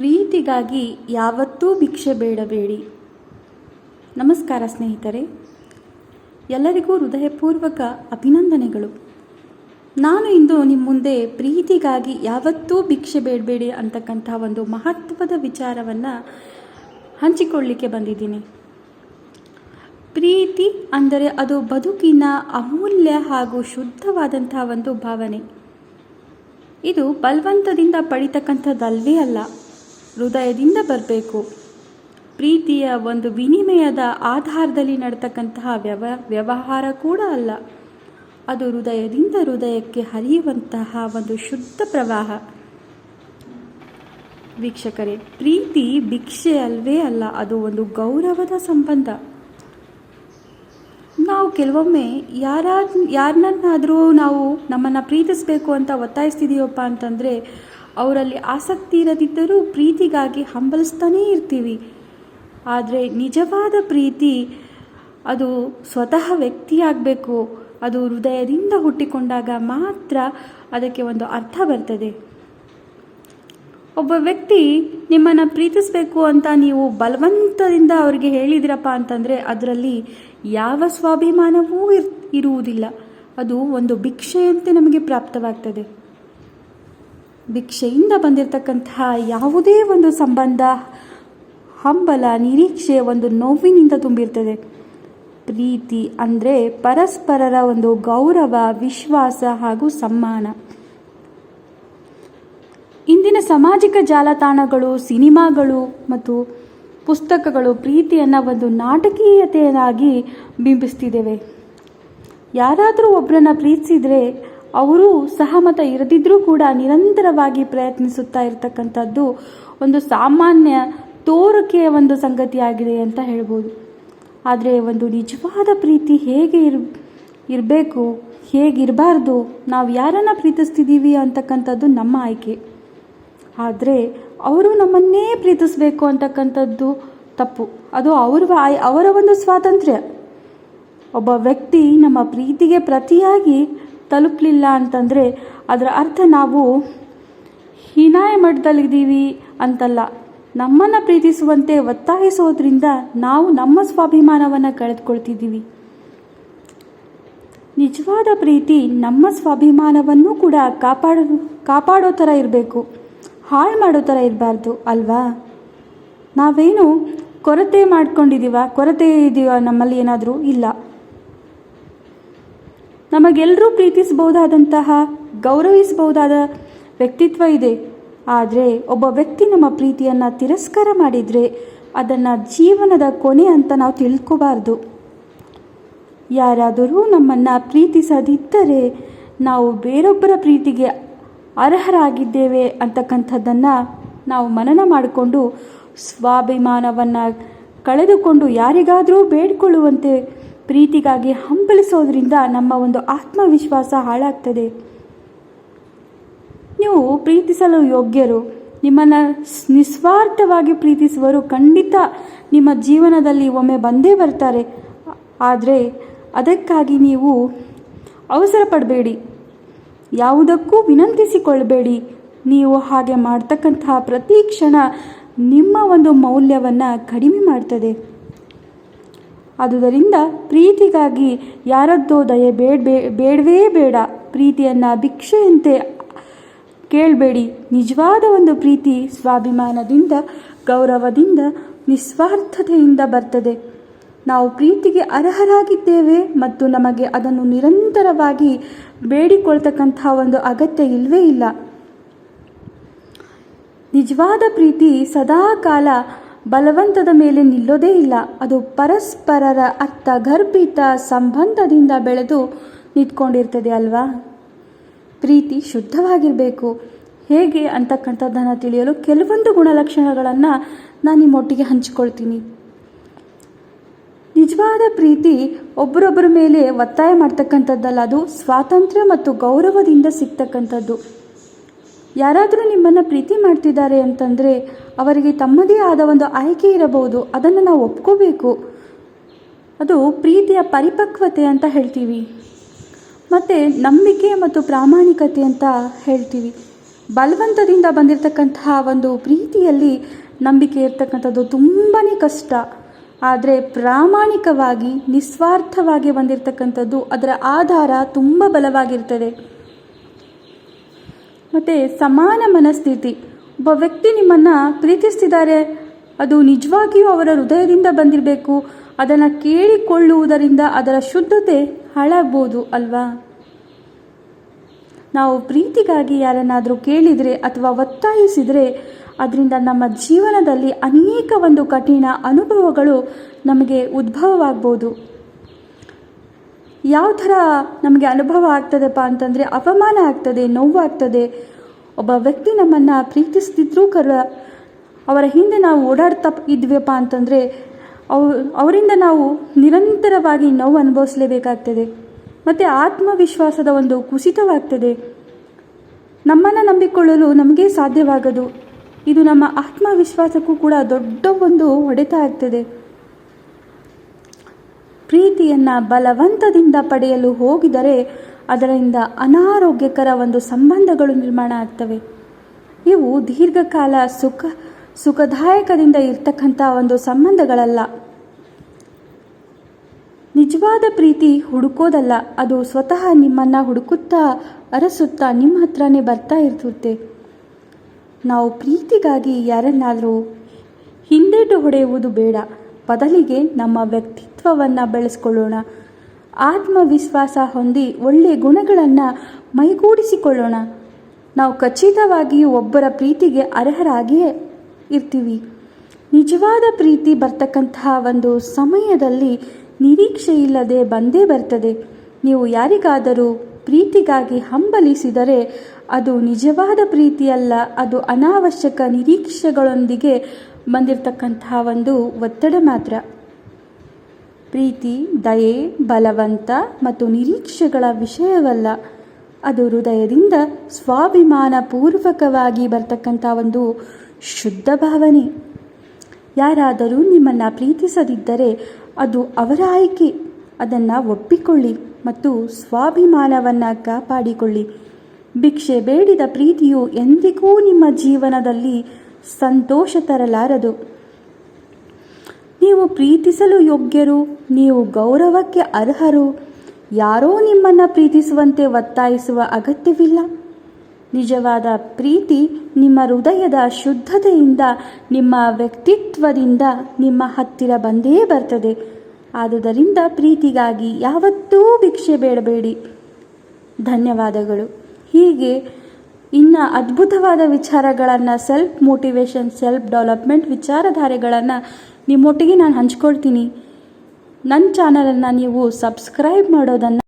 ಪ್ರೀತಿಗಾಗಿ ಯಾವತ್ತೂ ಭಿಕ್ಷೆ ಬೇಡಬೇಡಿ. ನಮಸ್ಕಾರ ಸ್ನೇಹಿತರೆ. ಎಲ್ಲರಿಗೂ ಹೃದಯಪೂರ್ವಕ ಅಭಿನಂದನೆಗಳು. ನಾನು ಇಂದು ನಿಮ್ಮ ಮುಂದೆ ಪ್ರೀತಿಗಾಗಿ ಯಾವತ್ತೂ ಭಿಕ್ಷೆ ಬೇಡಬೇಡಿ ಅಂತಕ್ಕಂಥ ಒಂದು ಮಹತ್ವದ ವಿಚಾರವನ್ನು ಹಂಚಿಕೊಳ್ಳಿಕ್ಕೆ ಬಂದಿದ್ದೀನಿ. ಪ್ರೀತಿ ಅಂದರೆ ಅದು ಬದುಕಿನ ಅಮೂಲ್ಯ ಹಾಗೂ ಶುದ್ಧವಾದಂತಹ ಒಂದು ಭಾವನೆ. ಇದು ಬಲವಂತದಿಂದ ಪಡಿತಕ್ಕಂಥದ್ದಲ್ವೇ ಅಲ್ಲ. ಹೃದಯದಿಂದ ಬರಬೇಕು. ಪ್ರೀತಿಯ ಒಂದು ವಿನಿಮಯದ ಆಧಾರದಲ್ಲಿ ನಡ್ತಕ್ಕಂತಹ ವ್ಯವ, ವ್ಯವಹಾರ ಕೂಡ ಅಲ್ಲ. ಅದು ಹೃದಯದಿಂದ ಹೃದಯಕ್ಕೆ ಹರಿಯುವಂತಹ ಒಂದು ಶುದ್ಧ ಪ್ರವಾಹ. ವೀಕ್ಷಕರೇ, ಪ್ರೀತಿ ಭಿಕ್ಷೆ ಅಲ್ವೇ ಅಲ್ಲ, ಅದು ಒಂದು ಗೌರವದ ಸಂಬಂಧ. ನಾವು ಕೆಲವೊಮ್ಮೆ ಯಾರ ಯಾರನ್ನಾದರೂ ನಾವು ನಮ್ಮನ್ನು ಪ್ರೀತಿಸಬೇಕು ಅಂತ ಒತ್ತಾಯಿಸ್ತಿದೀವಪ್ಪ ಅಂತಂದರೆ ಅವರಲ್ಲಿ ಆಸಕ್ತಿ ಇರದಿದ್ದರೂ ಪ್ರೀತಿಗಾಗಿ ಹಂಬಲಿಸ್ತಾನೇ ಇರ್ತೀವಿ. ಆದರೆ ನಿಜವಾದ ಪ್ರೀತಿ ಅದು ಸ್ವತಃ ವ್ಯಕ್ತಿಯಾಗಬೇಕು. ಅದು ಹೃದಯದಿಂದ ಹುಟ್ಟಿಕೊಂಡಾಗ ಮಾತ್ರ ಅದಕ್ಕೆ ಒಂದು ಅರ್ಥ ಬರ್ತದೆ. ಒಬ್ಬ ವ್ಯಕ್ತಿ ನಿಮ್ಮನ್ನು ಪ್ರೀತಿಸಬೇಕು ಅಂತ ನೀವು ಬಲವಂತದಿಂದ ಅವರಿಗೆ ಹೇಳಿದಿರಪ್ಪ ಅಂತಂದರೆ ಅದರಲ್ಲಿ ಯಾವ ಸ್ವಾಭಿಮಾನವೂ ಇರ್, ಇರುವುದಿಲ್ಲ. ಅದು ಒಂದು ಭಿಕ್ಷೆಯಂತೆ ನಮಗೆ ಪ್ರಾಪ್ತವಾಗ್ತದೆ. ಭಿಕ್ಷೆಯಿಂದ ಬಂದಿರತಕ್ಕಂತಹ ಯಾವುದೇ ಒಂದು ಸಂಬಂಧ, ಹಂಬಲ, ನಿರೀಕ್ಷೆ ಒಂದು ನೋವಿನಿಂದ ತುಂಬಿರ್ತದೆ. ಪ್ರೀತಿ ಅಂದರೆ ಪರಸ್ಪರರ ಒಂದು ಗೌರವ, ವಿಶ್ವಾಸ ಹಾಗೂ ಸಮ್ಮಾನ. ಇಂದಿನ ಸಾಮಾಜಿಕ ಜಾಲತಾಣಗಳು, ಸಿನಿಮಾಗಳು ಮತ್ತು ಪುಸ್ತಕಗಳು ಪ್ರೀತಿಯನ್ನು ಒಂದು ನಾಟಕೀಯತೆಯಾಗಿ ಬಿಂಬಿಸ್ತಿದ್ದೇವೆ. ಯಾರಾದರೂ ಒಬ್ಬರನ್ನ ಪ್ರೀತಿಸಿದರೆ ಅವರು ಸಹಮತ ಇರದಿದ್ರೂ ಕೂಡ ನಿರಂತರವಾಗಿ ಪ್ರಯತ್ನಿಸುತ್ತಾ ಇರತಕ್ಕಂಥದ್ದು ಒಂದು ಸಾಮಾನ್ಯ ತೋರಿಕೆಯ ಒಂದು ಸಂಗತಿಯಾಗಿದೆ ಅಂತ ಹೇಳ್ಬೋದು. ಆದರೆ ಒಂದು ನಿಜವಾದ ಪ್ರೀತಿ ಹೇಗೆ ಇರ್, ಇರಬೇಕು, ಹೇಗಿರಬಾರ್ದು, ನಾವು ಯಾರನ್ನು ಪ್ರೀತಿಸ್ತಿದ್ದೀವಿ ಅಂತಕ್ಕಂಥದ್ದು ನಮ್ಮ ಆಯ್ಕೆ. ಆದರೆ ಅವರು ನಮ್ಮನ್ನೇ ಪ್ರೀತಿಸಬೇಕು ಅಂತಕ್ಕಂಥದ್ದು ತಪ್ಪು. ಅದು ಅವ್ರ ಅವರ ಒಂದು ಸ್ವಾತಂತ್ರ್ಯ. ಒಬ್ಬ ವ್ಯಕ್ತಿ ನಮ್ಮ ಪ್ರೀತಿಗೆ ಪ್ರತಿಯಾಗಿ ತಲುಪಲಿಲ್ಲ ಅಂತಂದರೆ ಅದರ ಅರ್ಥ ನಾವು ಹೀನಾಯ ಮಟ್ಟದಲ್ಲಿದ್ದೀವಿ ಅಂತಲ್ಲ. ನಮ್ಮನ್ನು ಪ್ರೀತಿಸುವಂತೆ ಒತ್ತಾಯಿಸೋದ್ರಿಂದ ನಾವು ನಮ್ಮ ಸ್ವಾಭಿಮಾನವನ್ನು ಕಳೆದುಕೊಳ್ತಿದ್ದೀವಿ. ನಿಜವಾದ ಪ್ರೀತಿ ನಮ್ಮ ಸ್ವಾಭಿಮಾನವನ್ನು ಕೂಡ ಕಾಪಾಡೋ ಕಾಪಾಡೋ ಥರ ಇರಬೇಕು. ಹಾಳು ಮಾಡೋ ಥರ ಇರಬಾರ್ದು, ಅಲ್ವಾ? ನಾವೇನು ಕೊರತೆ ಮಾಡ್ಕೊಂಡಿದ್ದೀವ, ಕೊರತೆ ಇದೆಯೋ ನಮ್ಮಲ್ಲಿ ಏನಾದರೂ ಇಲ್ಲ. ನಮಗೆಲ್ಲರೂ ಪ್ರೀತಿಸಬಹುದಾದಂತಹ, ಗೌರವಿಸಬಹುದಾದ ವ್ಯಕ್ತಿತ್ವ ಇದೆ. ಆದರೆ ಒಬ್ಬ ವ್ಯಕ್ತಿ ನಮ್ಮ ಪ್ರೀತಿಯನ್ನು ತಿರಸ್ಕಾರ ಮಾಡಿದರೆ ಅದನ್ನು ಜೀವನದ ಕೊನೆ ಅಂತ ನಾವು ತಿಳ್ಕೋಬಾರ್ದು. ಯಾರಾದರೂ ನಮ್ಮನ್ನು ಪ್ರೀತಿಸದಿದ್ದರೆ ನಾವು ಬೇರೊಬ್ಬರ ಪ್ರೀತಿಗೆ ಅರ್ಹರಾಗಿದ್ದೇವೆ ಅಂತಕ್ಕಂಥದ್ದನ್ನು ನಾವು ಮನನ ಮಾಡಿಕೊಂಡು ಸ್ವಾಭಿಮಾನವನ್ನು ಕಳೆದುಕೊಂಡು ಯಾರಿಗಾದರೂ ಬೇಡಿಕೊಳ್ಳುವಂತೆ ಪ್ರೀತಿಗಾಗಿ ಹಂಬಲಿಸೋದ್ರಿಂದ ನಮ್ಮ ಒಂದು ಆತ್ಮವಿಶ್ವಾಸ ಹಾಳಾಗ್ತದೆ. ನೀವು ಪ್ರೀತಿಸಲು ಯೋಗ್ಯರು. ನಿಮ್ಮನ್ನು ನಿಸ್ವಾರ್ಥವಾಗಿ ಪ್ರೀತಿಸುವರು ಖಂಡಿತ ನಿಮ್ಮ ಜೀವನದಲ್ಲಿ ಒಮ್ಮೆ ಬಂದೇ ಬರ್ತಾರೆ. ಆದರೆ ಅದಕ್ಕಾಗಿ ನೀವು ಅವಸರ ಪಡಬೇಡಿ. ಯಾವುದಕ್ಕೂ ವಿನಂತಿಸಿಕೊಳ್ಳಬೇಡಿ ನೀವು ಹಾಗೆ ಮಾಡ್ತಕ್ಕಂತಹ ಪ್ರತಿ ಕ್ಷಣ ನಿಮ್ಮ ಒಂದು ಮೌಲ್ಯವನ್ನು ಕಡಿಮೆ ಮಾಡ್ತದೆ. ಆದುದರಿಂದ ಪ್ರೀತಿಗಾಗಿ ಯಾರದ್ದೋ ದಯೆ ಬೇಡಬೇ ಬೇಡವೇ ಬೇಡ. ಪ್ರೀತಿಯನ್ನು ಭಿಕ್ಷೆಯಂತೆ ಕೇಳಬೇಡಿ. ನಿಜವಾದ ಒಂದು ಪ್ರೀತಿ ಸ್ವಾಭಿಮಾನದಿಂದ, ಗೌರವದಿಂದ, ನಿಸ್ವಾರ್ಥತೆಯಿಂದ ಬರ್ತದೆ. ನಾವು ಪ್ರೀತಿಗೆ ಅರ್ಹರಾಗಿದ್ದೇವೆ ಮತ್ತು ನಮಗೆ ಅದನ್ನು ನಿರಂತರವಾಗಿ ಬೇಡಿಕೊಳ್ತಕ್ಕಂಥ ಒಂದು ಅಗತ್ಯ ಇಲ್ಲವೇ ಇಲ್ಲ. ನಿಜವಾದ ಪ್ರೀತಿ ಸದಾ ಕಾಲ ಬಲವಂತದ ಮೇಲೆ ನಿಲ್ಲೋದೇ ಇಲ್ಲ. ಅದು ಪರಸ್ಪರರ ಅರ್ಥಗರ್ಭಿತ ಸಂಬಂಧದಿಂದ ಬೆಳೆದು ನಿಂತ್ಕೊಂಡಿರ್ತದೆ ಅಲ್ವಾ? ಪ್ರೀತಿ ಶುದ್ಧವಾಗಿರಬೇಕು. ಹೇಗೆ ಅಂತಕ್ಕಂಥದ್ದನ್ನು ತಿಳಿಯಲು ಕೆಲವೊಂದು ಗುಣಲಕ್ಷಣಗಳನ್ನು ನಾನು ನಿಮ್ಮೊಟ್ಟಿಗೆ ಹಂಚಿಕೊಳ್ತೀನಿ. ನಿಜವಾದ ಪ್ರೀತಿ ಒಬ್ಬರೊಬ್ಬರ ಮೇಲೆ ಒತ್ತಾಯ ಮಾಡ್ತಕ್ಕಂಥದ್ದಲ್ಲ, ಅದು ಸ್ವಾತಂತ್ರ್ಯ ಮತ್ತು ಗೌರವದಿಂದ ಸಿಗ್ತಕ್ಕಂಥದ್ದು. ಯಾರಾದರೂ ನಿಮ್ಮನ್ನು ಪ್ರೀತಿ ಮಾಡ್ತಿದ್ದಾರೆ ಅಂತಂದರೆ ಅವರಿಗೆ ತಮ್ಮದೇ ಆದ ಒಂದು ಆಯ್ಕೆ ಇರಬಹುದು. ಅದನ್ನು ನಾವು ಒಪ್ಕೋಬೇಕು. ಅದು ಪ್ರೀತಿಯ ಪರಿಪಕ್ವತೆ ಅಂತ ಹೇಳ್ತೀವಿ. ಮತ್ತು ನಂಬಿಕೆ ಮತ್ತು ಪ್ರಾಮಾಣಿಕತೆ ಅಂತ ಹೇಳ್ತೀವಿ. ಬಲವಂತದಿಂದ ಬಂದಿರತಕ್ಕಂತಹ ಒಂದು ಪ್ರೀತಿಯಲ್ಲಿ ನಂಬಿಕೆ ಇರ್ತಕ್ಕಂಥದ್ದು ತುಂಬಾ ಕಷ್ಟ. ಆದರೆ ಪ್ರಾಮಾಣಿಕವಾಗಿ, ನಿಸ್ವಾರ್ಥವಾಗಿ ಬಂದಿರತಕ್ಕಂಥದ್ದು ಅದರ ಆಧಾರ ತುಂಬ ಬಲವಾಗಿರ್ತದೆ. ಮತ್ತು ಸಮಾನ ಮನಸ್ಥಿತಿ. ಒಬ್ಬ ವ್ಯಕ್ತಿ ನಿಮ್ಮನ್ನು ಪ್ರೀತಿಸ್ತಿದ್ದಾರೆ ಅದು ನಿಜವಾಗಿಯೂ ಅವರ ಹೃದಯದಿಂದ ಬಂದಿರಬೇಕು. ಅದನ್ನು ಕೇಳಿಕೊಳ್ಳುವುದರಿಂದ ಅದರ ಶುದ್ಧತೆ ಹಾಳಾಗ್ಬೋದು ಅಲ್ವಾ? ನಾವು ಪ್ರೀತಿಗಾಗಿ ಯಾರನ್ನಾದರೂ ಕೇಳಿದರೆ ಅಥವಾ ಒತ್ತಾಯಿಸಿದರೆ, ಅದರಿಂದ ನಮ್ಮ ಜೀವನದಲ್ಲಿ ಅನೇಕ ಒಂದು ಕಠಿಣ ಅನುಭವಗಳು ನಮಗೆ ಉದ್ಭವವಾಗ್ಬೋದು. ಯಾವ ಥರ ನಮಗೆ ಅನುಭವ ಆಗ್ತದಪ್ಪ ಅಂತಂದರೆ ಅಪಮಾನ ಆಗ್ತದೆ, ನೋವಾಗ್ತದೆ. ಒಬ್ಬ ವ್ಯಕ್ತಿ ನಮ್ಮನ್ನು ಪ್ರೀತಿಸ್ತಿದ್ರೂ ಕರ ಅವರ ಹಿಂದೆ ನಾವು ಓಡಾಡ್ತಾ ಇದ್ವಿಯಪ್ಪ ಅಂತಂದರೆ ಅವ್, ಅವರಿಂದ ನಾವು ನಿರಂತರವಾಗಿ ನೋವು ಅನುಭವಿಸಲೇಬೇಕಾಗ್ತದೆ. ಮತ್ತು ಆತ್ಮವಿಶ್ವಾಸದ ಒಂದು ಕುಸಿತವಾಗ್ತದೆ. ನಮ್ಮನ್ನು ನಂಬಿಕೊಳ್ಳಲು ನಮಗೆ ಸಾಧ್ಯವಾಗದು. ಇದು ನಮ್ಮ ಆತ್ಮವಿಶ್ವಾಸಕ್ಕೂ ಕೂಡ ದೊಡ್ಡ ಒಂದು ಹೊಡೆತ ಆಗ್ತದೆ. ಪ್ರೀತಿಯನ್ನು ಬಲವಂತದಿಂದ ಪಡೆಯಲು ಹೋಗಿದರೆ ಅದರಿಂದ ಅನಾರೋಗ್ಯಕರ ಒಂದು ಸಂಬಂಧಗಳು ನಿರ್ಮಾಣ ಆಗ್ತವೆ. ಇವು ದೀರ್ಘಕಾಲ ಸುಖ, ಸುಖದಾಯಕದಿಂದ ಇರ್ತಕ್ಕಂಥ ಒಂದು ಸಂಬಂಧಗಳಲ್ಲ. ನಿಜವಾದ ಪ್ರೀತಿ ಹುಡುಕೋದಲ್ಲ, ಅದು ಸ್ವತಃ ನಿಮ್ಮನ್ನು ಹುಡುಕುತ್ತಾ, ಅರಸುತ್ತಾ, ನಿಮ್ಮ ಹತ್ರನೇ ಬರ್ತಾ ಇರ್ತುತ್ತೆ. ನಾವು ಪ್ರೀತಿಗಾಗಿ ಯಾರನ್ನಾದರೂ ಹಿಂದೇಟು ಹೊಡೆಯುವುದು ಬೇಡ. ಬದಲಿಗೆ ನಮ್ಮ ವ್ಯಕ್ತಿತ್ವವನ್ನು ಬೆಳೆಸ್ಕೊಳ್ಳೋಣ. ಆತ್ಮವಿಶ್ವಾಸ ಹೊಂದಿ ಒಳ್ಳೆಯ ಗುಣಗಳನ್ನು ಮೈಗೂಡಿಸಿಕೊಳ್ಳೋಣ. ನಾವು ಖಚಿತವಾಗಿಯೂ ಒಬ್ಬರ ಪ್ರೀತಿಗೆ ಅರ್ಹರಾಗಿಯೇ ಇರ್ತೀವಿ. ನಿಜವಾದ ಪ್ರೀತಿ ಬರ್ತಕ್ಕಂತಹ ಒಂದು ಸಮಯದಲ್ಲಿ ನಿರೀಕ್ಷೆ ಇಲ್ಲದೆ ಬಂದೇ ಬರ್ತದೆ. ನೀವು ಯಾರಿಗಾದರೂ ಪ್ರೀತಿಗಾಗಿ ಹಂಬಲಿಸಿದರೆ ಅದು ನಿಜವಾದ ಪ್ರೀತಿಯಲ್ಲ, ಅದು ಅನಾವಶ್ಯಕ ನಿರೀಕ್ಷೆಗಳೊಂದಿಗೆ ಬಂದಿರತಕ್ಕಂತಹ ಒಂದು ಒತ್ತಡ ಮಾತ್ರ. ಪ್ರೀತಿ, ದಯೆ, ಬಲವಂತ ಮತ್ತು ನಿರೀಕ್ಷೆಗಳ ವಿಷಯವಲ್ಲ. ಅದು ಹೃದಯದಿಂದ ಸ್ವಾಭಿಮಾನಪೂರ್ವಕವಾಗಿ ಬರ್ತಕ್ಕಂಥ ಒಂದು ಶುದ್ಧ ಭಾವನೆ. ಯಾರಾದರೂ ನಿಮ್ಮನ್ನು ಪ್ರೀತಿಸದಿದ್ದರೆ ಅದು ಅವರ ಆಯ್ಕೆ. ಅದನ್ನು ಒಪ್ಪಿಕೊಳ್ಳಿ ಮತ್ತು ಸ್ವಾಭಿಮಾನವನ್ನು ಕಾಪಾಡಿಕೊಳ್ಳಿ. ಭಿಕ್ಷೆ ಬೇಡಿದ ಪ್ರೀತಿಯು ಎಂದಿಗೂ ನಿಮ್ಮ ಜೀವನದಲ್ಲಿ ಸಂತೋಷ ತರಲಾರದು. ನೀವು ಪ್ರೀತಿಸಲು ಯೋಗ್ಯರು, ನೀವು ಗೌರವಕ್ಕೆ ಅರ್ಹರು. ಯಾರೋ ನಿಮ್ಮನ್ನು ಪ್ರೀತಿಸುವಂತೆ ಒತ್ತಾಯಿಸುವ ಅಗತ್ಯವಿಲ್ಲ. ನಿಜವಾದ ಪ್ರೀತಿ ನಿಮ್ಮ ಹೃದಯದ ಶುದ್ಧತೆಯಿಂದ, ನಿಮ್ಮ ವ್ಯಕ್ತಿತ್ವದಿಂದ ನಿಮ್ಮ ಹತ್ತಿರ ಬಂದೇ ಬರ್ತದೆ. ಆದುದರಿಂದ ಪ್ರೀತಿಗಾಗಿ ಯಾವತ್ತೂ ಭಿಕ್ಷೆ ಬೇಡಬೇಡಿ. ಧನ್ಯವಾದಗಳು. ಹೀಗೆ ಇನ್ನು ಅದ್ಭುತವಾದ ವಿಚಾರಗಳನ್ನು ಸೆಲ್ಫ್ ಮೋಟಿವೇಶನ್ ಸೆಲ್ಫ್ ಡೆವಲಪ್ಮೆಂಟ್ ವಿಚಾರಧಾರೆಗಳನ್ನು ನಿಮ್ಮೊಟ್ಟಿಗೆ ನಾನು ಹಂಚ್ಕೊಳ್ತೀನಿ. ನನ್ನ ಚಾನಲನ್ನು ನೀವು ಸಬ್ಸ್ಕ್ರೈಬ್ ಮಾಡೋದನ್ನು